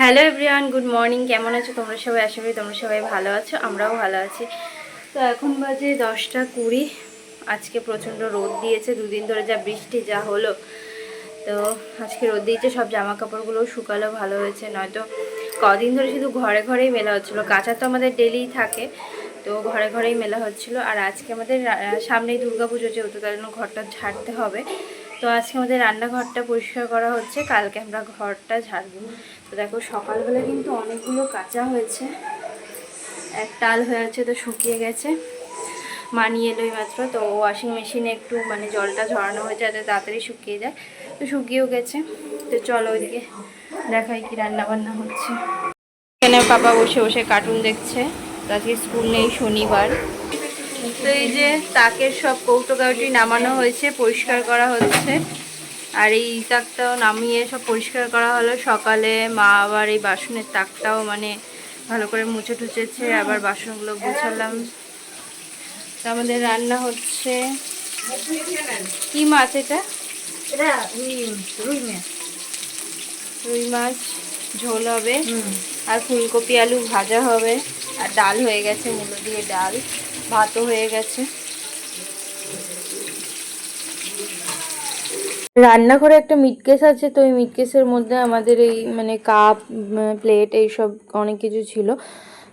Hello everyone, good morning. কেমন আছো? তোমরা সবাই? আশা করি তোমরা সবাই ভালো আছো, আমরাও ভালো আছি। তো এখন বাজে দশটা কুড়ি। আজকে প্রচণ্ড রোদ দিয়েছে, দুদিন ধরে যা বৃষ্টি, যা হলো। তো আজকে রোদ দিয়েছে, সব জামা কাপড়গুলো শুকালো, ভালো হয়েছে। নয়তো কদিন ধরে শুধু ঘরে ঘরেই মেলা হচ্ছিল। কাঁচা তো আমাদের ডেলিই থাকে, তো ঘরে ঘরেই মেলা হচ্ছিল। আর আজকে আমাদের সামনেই দুর্গা পুজো যেহেতু তার জন্য ঘরটা ঝাড়তে হবে। তো আজকে আমাদের রান্নাঘরটা পরিষ্কার করা হচ্ছে। কালকে আমরা ঘরটা ঝাড়বো। তো দেখো, সকালবেলা কিন্তু অনেকগুলো কাঁচা হয়েছে। এক টাল হয়ে আছে, তো শুকিয়ে গেছে। মানিয়ে এলোই মাত্র। তো ওয়াশিং মেশিনে একটু মানে জলটা ঝরানো হয়েছে যাতে তাড়াতাড়ি শুকিয়ে যায়। তো শুকিয়েও গেছে। তো চলো ওইদিকে দেখাই কি রান্না বান্না হচ্ছে। এখানে পাপা বসে বসে কার্টুন দেখছে। তো আজকে স্কুল নেই, শনিবার। তো এই যে তাকের সব কৌটোকাউটি নামানো হয়েছে পরিষ্কার করা হচ্ছে। আর এই তাকটাও নামিয়ে সব পরিষ্কার করা হলো। সকালে মা আবার এই বাসনের তাকটাও মানে ভালো করে মুছে টুচেছে আবার বাসনগুলো গুছালাম। আমাদের রান্না হচ্ছে কি মাছ এটা? এটা রুই মাছ। রুই মাছ ঝোল হবে। আর ফুলকপি আলু ভাজা হবে। আর ডাল হয়ে গেছে মুলো দিয়ে ডাল। ভাতও হয়ে গেছে। রান্নাঘরে একটা মিটকেস আছে, তো ওই মিটকেসের মধ্যে আমাদের এই মানে কাপ প্লেট এইসব অনেক কিছু ছিল।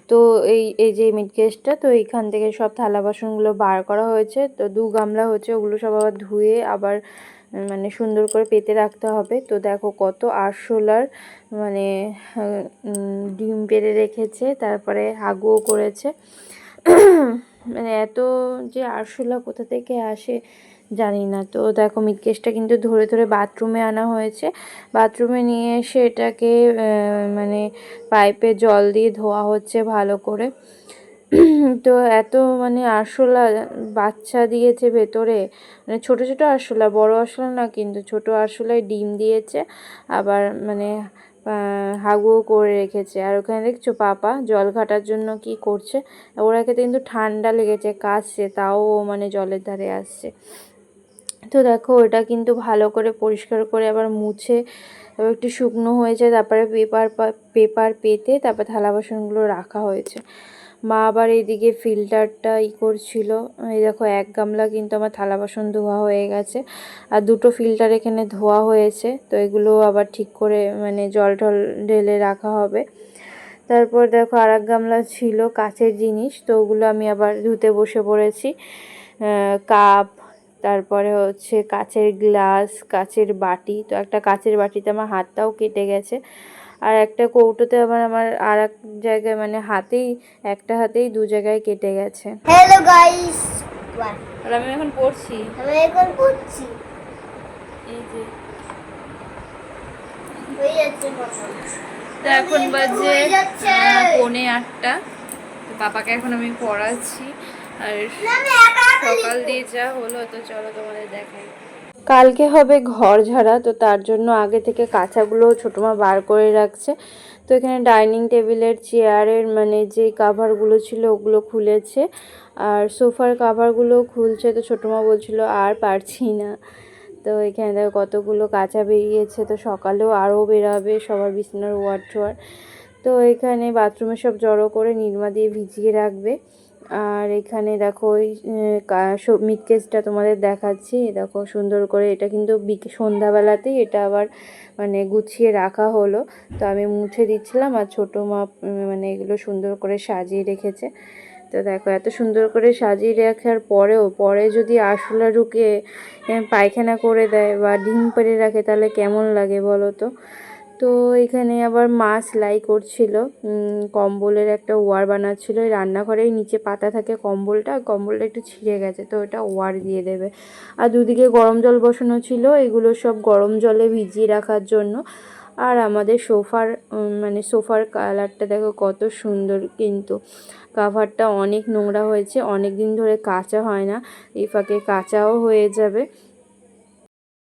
তো এই এই যে মিটকেসটা তো এইখান থেকে সব থালা বাসনগুলো বার করা হয়েছে। তো দু গামলা হচ্ছে, ওগুলো সব আবার ধুয়ে আবার মানে সুন্দর করে পেতে রাখতে হবে। তো দেখো কত আরশোলার মানে ডিম পেড়ে রেখেছে, তারপরে হাগুও করেছে। মানে এত যে আরশোলা কোথা থেকে আসে জানি না। তো দেখো মিটকেসটা কিন্তু ধরে ধরে বাথরুমে আনা হয়েছে। বাথরুমে নিয়ে এসে এটাকে মানে পাইপে জল দিয়ে ধোয়া হচ্ছে ভালো করে। তো এত মানে আরশোলা বাচ্চা দিয়েছে ভেতরে। মানে ছোট ছোটো আরশোলা, বড় আরশোলা না কিন্তু ছোট আরশোলায় ডিম দিয়েছে। আবার মানে হাগুও করে রেখেছে। আর ওখানে দেখছ পাপা জল ঘাটার জন্য কি করছে? ওরাকে কিন্তু ঠান্ডা লেগেছে কাশছে তাও মানে জলের ধারে আসছে। তো দেখো, ওটা কিন্তু ভালো করে পরিষ্কার করে আবার মুছে তারপর একটু শুকনো হয়েছে, তারপরে পেপার পেপার পেতে তারপর থালা বাসনগুলো রাখা হয়েছে। মা আবার এইদিকে ফিল্টারটা ই করছিল। এই দেখো, এক গামলা কিন্তু আমার থালা বাসন ধোয়া হয়ে গেছে আর দুটো ফিল্টার এখানে ধোয়া হয়েছে, তো এগুলো আবার ঠিক করে মানে জল টল ঢেলে রাখা হবে। তারপর দেখো আর এক গামলা ছিল কাচের জিনিস, তো ওগুলো আমি আবার ধুতে বসে পড়েছি। কাপ তারপরে হচ্ছে কাচের গ্লাস কাচের বাটি, তো একটা কাচের বাটিতে আমার হাতটাও কেটে গেছে। আর একটা কৌটোতে আবার আমার আর এক জায়গায় মানে হাতেই একটা হাতেই দু জায়গায় কেটে গেছে। হ্যালো গাইস আর আমি এখন পড়ছি। আমি এখন পড়ছি। এই যে। হয়ে যাচ্ছে তো এখন বাজে পৌনে আটটা। তো পাপাকে এখন আমি পড়াচ্ছি। আর সকাল দিয়ে যা হলো তো চলো তোমাদের দেখাই। কালকে হবে ঘর ঝাড়া, তো তার জন্য আগে থেকে কাঁচাগুলো ছোটো মা বার করে রাখছে। তো এখানে ডাইনিং টেবিলের, চেয়ারের মানে যে কাভারগুলো ছিল ওগুলো খুলেছে। আর সোফার কাভারগুলো খুলছে তো ছোটো মা বলছিল আর পারছি না। তো এখানে দেখো কতগুলো কাঁচা বেরিয়েছে, তো সকালেও আরও বেরাবে সবার বিছানার ওয়ার টোয়ার তো এখানে বাথরুমে সব জড়ো করে নির্মা দিয়ে ভিজিয়ে রাখবে। আর এখানে দেখো ওই মিটকেসটা তোমাদের দেখাচ্ছি। দেখো সুন্দর করে এটা কিন্তু বিকে, সন্ধ্যাবেলাতেই এটা আবার মানে গুছিয়ে রাখা হলো। তো আমি মুছে দিচ্ছিলাম আর ছোটো মা মানে এগুলো সুন্দর করে সাজিয়ে রেখেছে। তো দেখো এত সুন্দর করে সাজিয়ে রাখার পরেও, পরে যদি আরশোলা ঢুকে পায়খানা করে দেয় বা ডিম পেড়ে রাখে তাহলে কেমন লাগে বলো তো? তো এখানে আবার মা সেলাই করছিল। কম্বলের একটা ওয়ার বানাচ্ছিল। রান্নাঘরেই নিচে পাতা থাকে কম্বলটা কম্বলটা একটু ছিঁড়ে গেছে, তো ওটা ওয়ার দিয়ে দেবে। আর দুদিকে গরম জল বসানো ছিল, এগুলো সব গরম জলে ভিজিয়ে রাখার জন্য। আর আমাদের সোফার মানে সোফার কালারটা দেখো কত সুন্দর কিন্তু। কাভারটা অনেক নোংরা হয়েছে অনেক দিন ধরে কাঁচা হয় না, এই ফাঁকে কাঁচাও হয়ে যাবে।